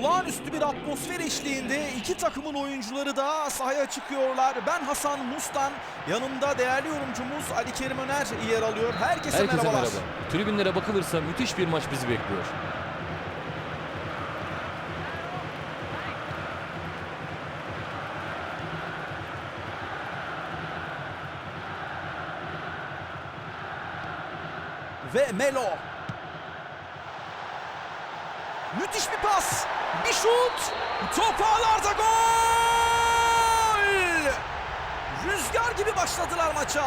Olağanüstü bir atmosfer eşliğinde iki takımın oyuncuları da sahaya çıkıyorlar. Ben Hasan Mustan, yanımda değerli yorumcumuz Ali Kerim Öner yer alıyor. Herkese, Herkese merhabalar. merhaba. Tribünlere bakılırsa müthiş bir maç bizi bekliyor. Ve Melo. Müthiş bir pas. Bir şut. Top ağlarda gol. Rüzgar gibi başladılar maça.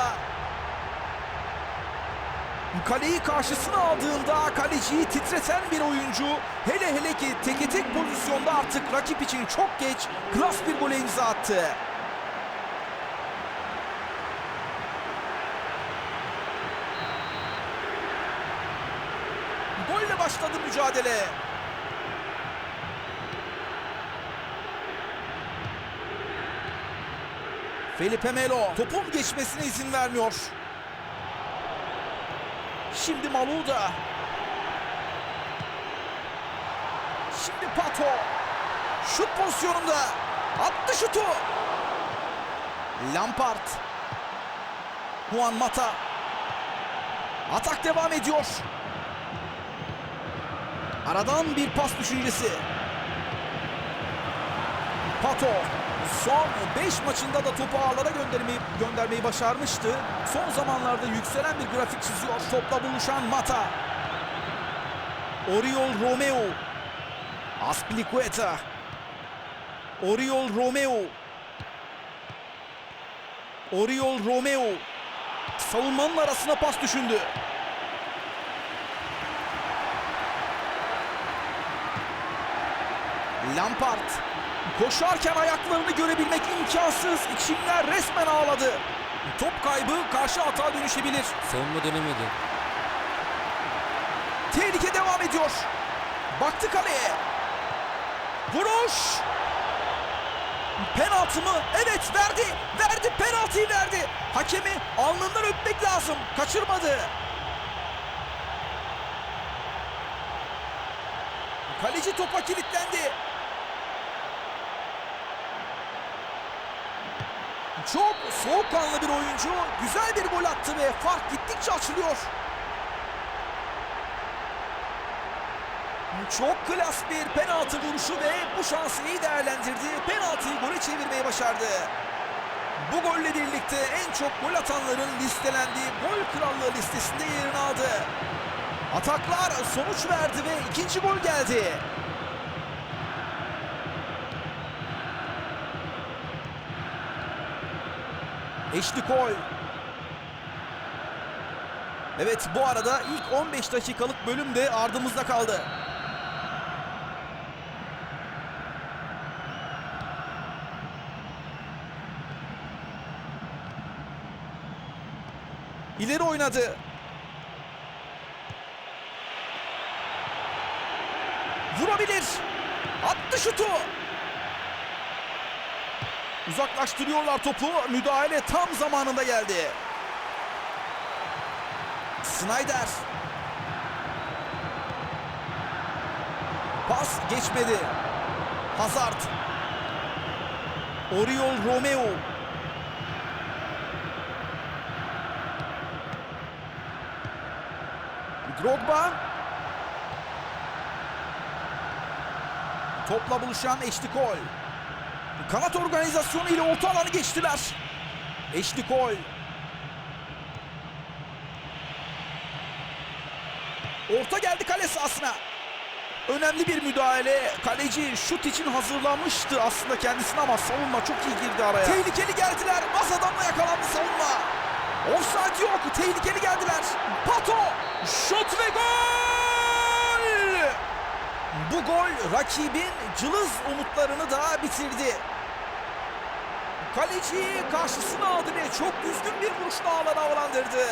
Kaleyi karşısına aldığında kaleciyi titreten bir oyuncu hele hele ki teke tek pozisyonda artık rakip için çok geç klas bir gole imza attı. Golle başladı mücadele. Felipe Melo topun geçmesine izin vermiyor. Şimdi Maluda. Şimdi Pato. Şut pozisyonunda. Attı şutu. Lampard. Juan Mata. Atak devam ediyor. Aradan bir pas düşüncesi. Pato son 5 maçında da topu ağlara göndermeyi, göndermeyi başarmıştı. Son zamanlarda yükselen bir grafik çiziyor. Topla buluşan Mata. Oriol Romeo. Aspilicueta. Oriol Romeo. Oriol Romeo. Savunmanın arasına pas düşündü. Lampard koşarken ayaklarını görebilmek imkansız. İçimler resmen ağladı. Top kaybı karşı hata dönüşebilir. Savunma dönemedi. Tehlike devam ediyor. Baktı kaleye. Vuruş. Penaltı mı? Evet verdi. Verdi penaltıyı verdi. Hakemi alnından öpmek lazım. Kaçırmadı. Kaleci topa kilitlendi. Çok soğukkanlı bir oyuncu. Güzel bir gol attı ve fark gittikçe açılıyor. Çok klas bir penaltı vuruşu ve bu şansı iyi değerlendirdi. Penaltıyı gole çevirmeyi başardı. Bu golle birlikte en çok gol atanların listelendiği gol krallığı listesinde yerini aldı. Ataklar sonuç verdi ve ikinci gol geldi. Eşli Koy. Evet bu arada ilk 15 dakikalık bölüm de ardımızda kaldı. İleri oynadı. Vurabilir. Attı şutu. Uzaklaştırıyorlar topu. Müdahale tam zamanında geldi. Snyder. Pas geçmedi. Hazard. Oriol Romeo. Drogba. Topla buluşan Eşli Kol. Kanat organizasyonu ile orta alanı geçtiler. Eşli Kol. Orta geldi kale sahasına. Önemli bir müdahale. Kaleci şut için hazırlanmıştı aslında kendisini ama savunma çok iyi girdi araya. Tehlikeli geldiler. Az adamla yakalandı savunma. Offside yok. Tehlikeli geldiler. Pato. Şut ve gol! Bu gol rakibin cılız umutlarını da bitirdi. Kaleciyi karşısına aldı ve çok düzgün bir vuruşla alana havalandırdı.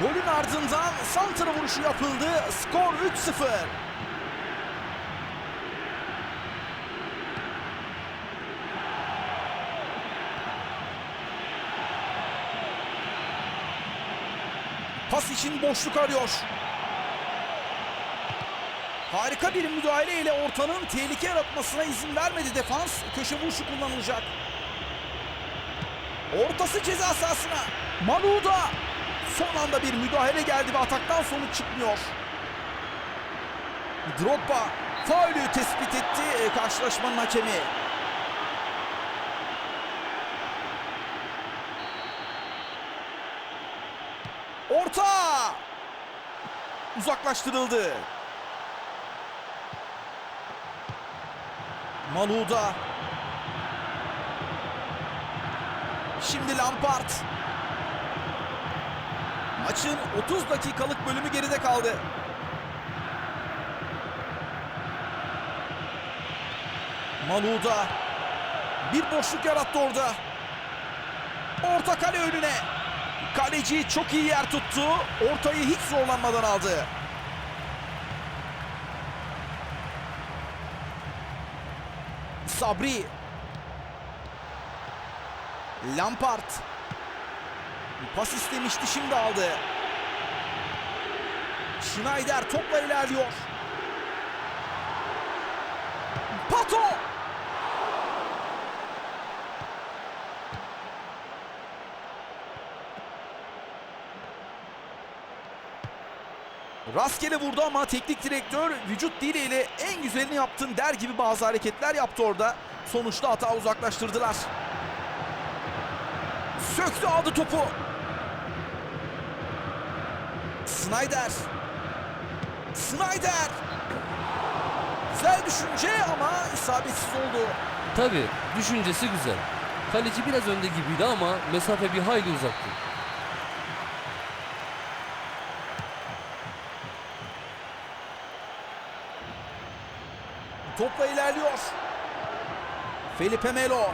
Golün ardından santra vuruşu yapıldı. Skor 3-0. pas için boşluk arıyor. Harika bir müdahale ile ortanın tehlike yaratmasına izin vermedi defans. Köşe vuruşu kullanılacak. Ortası ceza sahasına. Manuda son anda bir müdahale geldi ve ataktan sonuç çıkmıyor. Drogba faulü tespit etti e, karşılaşmanın hakemi. Orta! Uzaklaştırıldı. Maluda. Şimdi Lampard. Maçın 30 dakikalık bölümü geride kaldı. Maluda. Bir boşluk yarattı orada. Orta kale önüne. Kaleci çok iyi yer tuttu. Ortayı hiç zorlanmadan aldı. Sabri. Lampard. Pas istemişti şimdi aldı. Schneider topla ilerliyor. Pato. Rastgele vurdu ama teknik direktör vücut diliyle en güzelini yaptın der gibi bazı hareketler yaptı orada. Sonuçta hata uzaklaştırdılar. Söktü aldı topu. Snyder. Snyder. Güzel düşünce ama isabetsiz oldu. Tabi düşüncesi güzel. Kaleci biraz önde gibiydi ama mesafe bir hayli uzaktı. Topla ilerliyor. Felipe Melo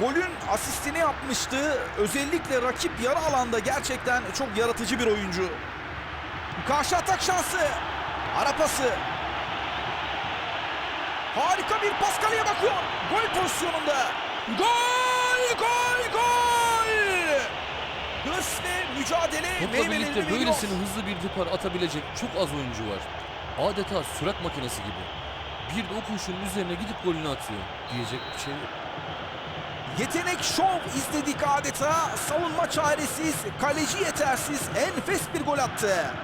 golün asistini yapmıştı. Özellikle rakip yarı alanda gerçekten çok yaratıcı bir oyuncu. Karşı atak şansı. Ara pası. Harika bir pas kaleye bakıyor. Gol pozisyonunda. Gol! Gol! Gol! Hırs ve mücadele meyvelerini birlikte böylesine hızlı bir depar atabilecek çok az oyuncu var. Adeta sürat makinesi gibi. Bir de o koşunun üzerine gidip golünü atıyor. Diyecek bir şey yok. Yetenek şov izledik adeta. Savunma çaresiz, kaleci yetersiz, enfes bir gol attı.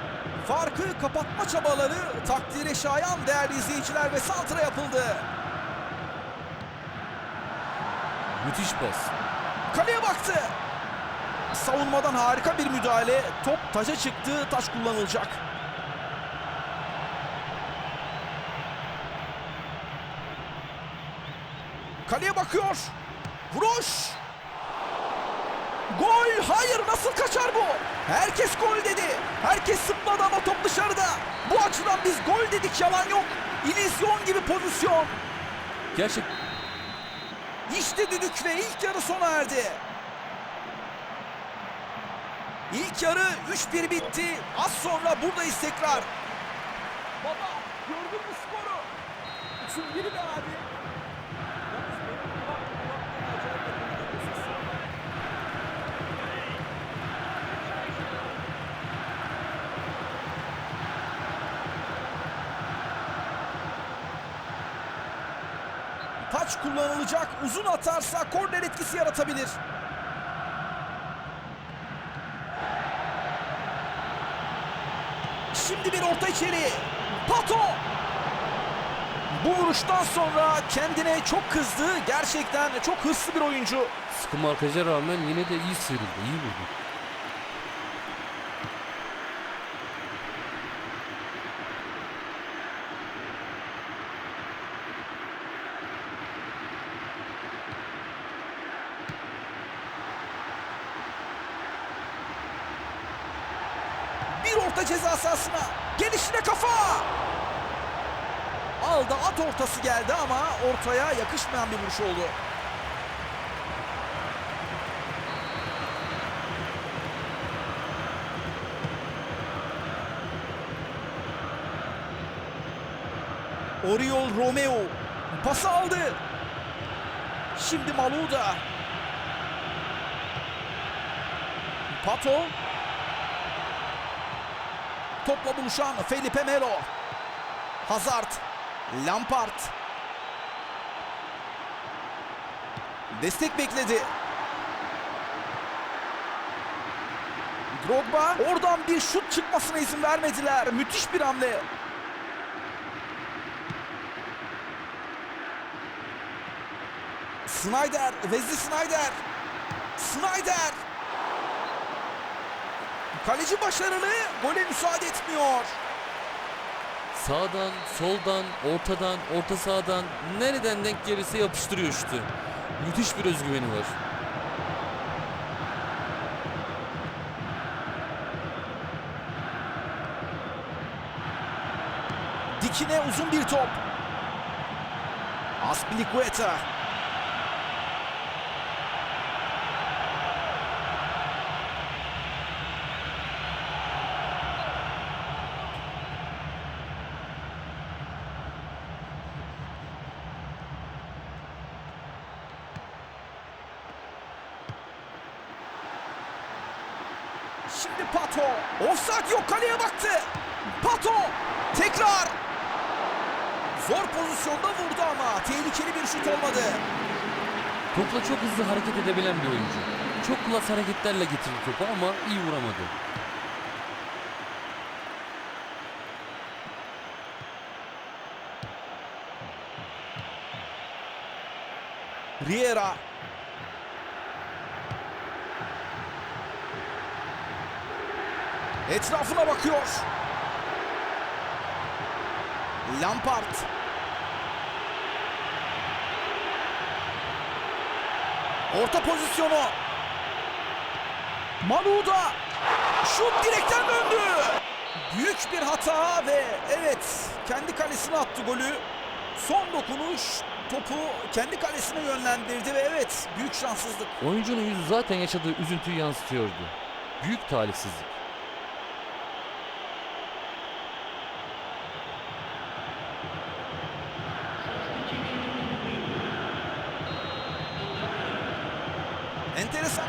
Farkı kapatma çabaları takdire şayan değerli izleyiciler ve santra yapıldı. Müthiş pas. Kaleye baktı. Savunmadan harika bir müdahale. Top taca çıktı, taş kullanılacak. Kaleye bakıyor. Vuruş. Gol! Hayır nasıl kaçar bu? Herkes gol dedi. Herkes sıtmadı ama top dışarıda. Bu açıdan biz gol dedik yalan yok. İllüzyon gibi pozisyon. Gerçek İşte düdük ve ilk yarı sona erdi. İlk yarı 3-1 bitti. Az sonra buradayız tekrar. Baba gördün mü skoru? 3'ün biri be abi. Taç kullanılacak. Uzun atarsa korner etkisi yaratabilir. Şimdi bir orta içeri. Pato. Bu vuruştan sonra kendine çok kızdı. Gerçekten çok hırslı bir oyuncu. sıkı markaja rağmen yine de iyi sıyrıldı. iyi vurdu. Orta ceza sahasına. Gelişine kafa. Aldı at ortası geldi ama ortaya yakışmayan bir vuruş oldu. Oriol Romeo pası aldı. Şimdi Maluda. Topla buluşan Felipe Melo. Hazard. Lampard. Destek bekledi. Drogba oradan bir şut çıkmasına izin vermediler. Müthiş bir hamle. Snyder, Wesley Snyder. Snyder. Kaleci başarılı, gole müsaade etmiyor. Sağdan, soldan, ortadan, orta sahadan nereden denk gelirse yapıştırıyor şutu. Müthiş bir özgüveni var. Dikine uzun bir top. Aspilicueta. Şimdi Pato. Offside yok kaleye baktı. Pato. Tekrar. Zor pozisyonda vurdu ama tehlikeli bir şut olmadı. Topla çok hızlı hareket edebilen bir oyuncu. Çok klas hareketlerle getirdi topu ama iyi vuramadı. Riera. Etrafına bakıyor. Lampard. Orta pozisyonu. Maluda. Şut direkten döndü. Büyük bir hata ve evet kendi kalesine attı golü. Son dokunuş topu kendi kalesine yönlendirdi ve evet büyük şanssızlık. Oyuncunun yüzü zaten yaşadığı üzüntüyü yansıtıyordu. Büyük talihsizlik.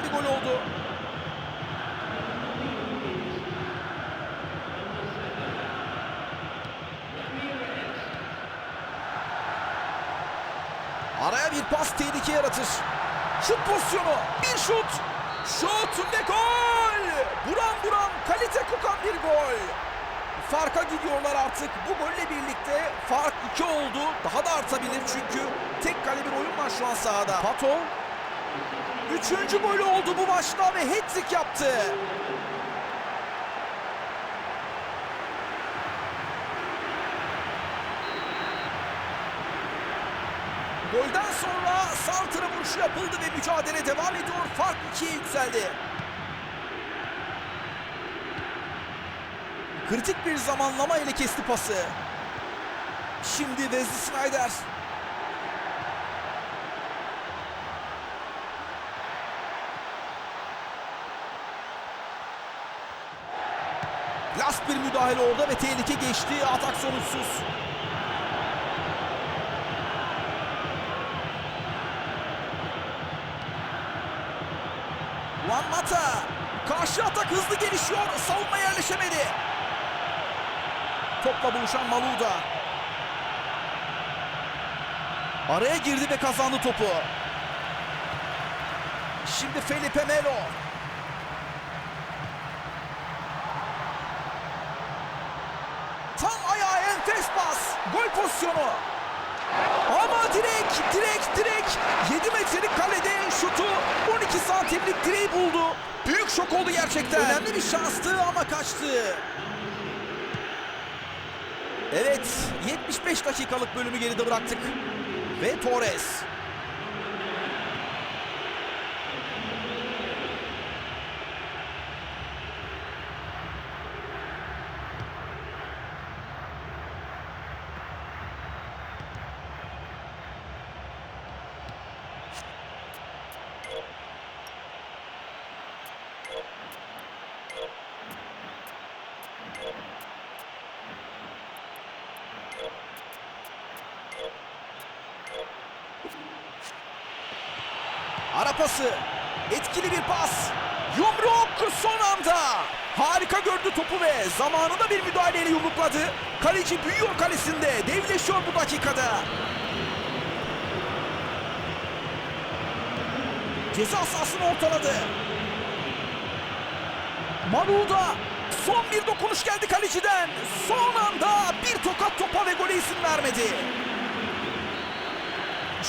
Bir gol oldu. Araya bir pas tehlike yaratır. Şut pozisyonu. Bir şut. Şut ve gol. Buran buran kalite kokan bir gol. Farka gidiyorlar artık. Bu golle birlikte fark 2 oldu. Daha da artabilir çünkü tek kale bir oyun var şu an sahada. Pato Üçüncü golü oldu bu maçta ve hat-trick yaptı. Golden sonra Saltır'a vuruşu yapıldı ve mücadele devam ediyor. Fark 2'ye yükseldi. Kritik bir zamanlama ile kesti pası. Şimdi Wesley Snyder. Last bir müdahale orada ve tehlike geçti. Atak sonuçsuz. Juan Mata. Karşı atak hızlı gelişiyor. Savunma yerleşemedi. Topla buluşan Maluda. Araya girdi ve kazandı topu. Şimdi Felipe Melo. Tam ayağa enfes pas. Gol pozisyonu. Ama direk, direk, direk. 7 metrelik kalede şutu 12 santimlik direği buldu. Büyük şok oldu gerçekten. Önemli bir şanstı ama kaçtı. Evet, 75 dakikalık bölümü geride bıraktık. Ve Torres. Pası. Etkili bir pas. Yumruk son anda. Harika gördü topu ve zamanında bir müdahaleyle yumrukladı. Kaleci büyüyor kalesinde. Devleşiyor bu dakikada. Ceza sahasını ortaladı. Maruda son bir dokunuş geldi kaleciden. Son anda bir tokat topa ve gole izin vermedi.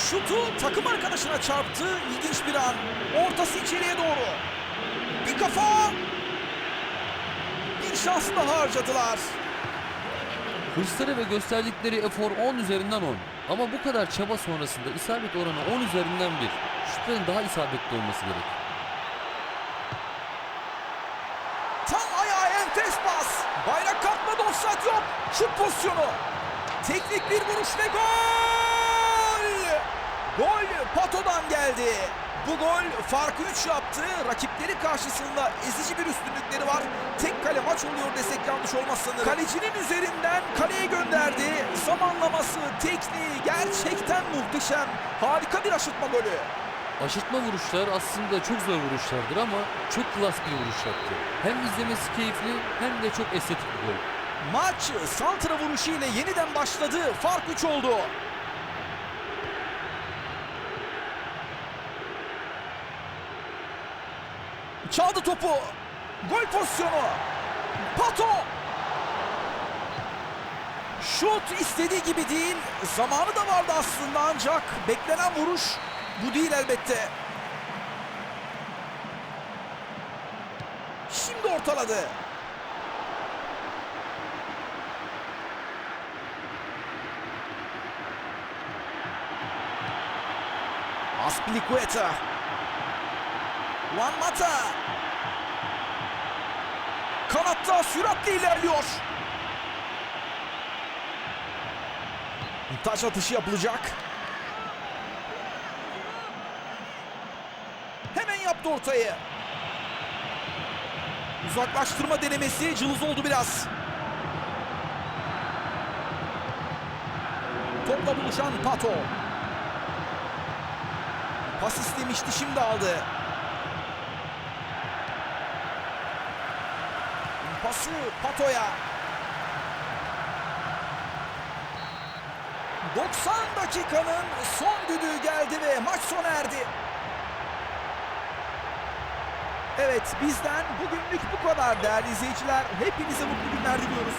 Şutu takım arkadaşına çarptı. İlginç bir an. Ortası içeriye doğru. Bir kafa. Bir şans daha harcadılar. Hırsları ve gösterdikleri efor 10 üzerinden 10. Ama bu kadar çaba sonrasında isabet oranı 10 üzerinden 1. Şutların daha isabetli olması gerek. Tam ayağa enfes pas. Bayrak kalkmadı offside yok. Şut pozisyonu. Teknik bir vuruş ve gol. Gol Pato'dan geldi. Bu gol farkı 3 yaptı. Rakipleri karşısında ezici bir üstünlükleri var. Tek kale maç oluyor desek yanlış olmaz sanırım. Kalecinin üzerinden kaleye gönderdi. Zamanlaması, tekniği gerçekten muhteşem. Harika bir aşırtma golü. Aşırtma vuruşlar aslında çok zor vuruşlardır ama çok klas bir vuruş yaptı. Hem izlemesi keyifli hem de çok estetik bir gol. Maç santra vuruşu ile yeniden başladı. Fark 3 oldu. Çaldı topu. Gol pozisyonu. Pato. Şut istediği gibi değil. Zamanı da vardı aslında ancak beklenen vuruş bu değil elbette. Şimdi ortaladı. Aspilicueta. Juan Mata. Kanatta süratle ilerliyor. Taç atışı yapılacak. Hemen yaptı ortayı. Uzaklaştırma denemesi cılız oldu biraz. Topla buluşan Pato. Pas istemişti şimdi aldı. Pası Pato'ya. 90 dakikanın son düdüğü geldi ve maç sona erdi. Evet bizden bugünlük bu kadar değerli izleyiciler. Hepinize mutlu günler diliyoruz.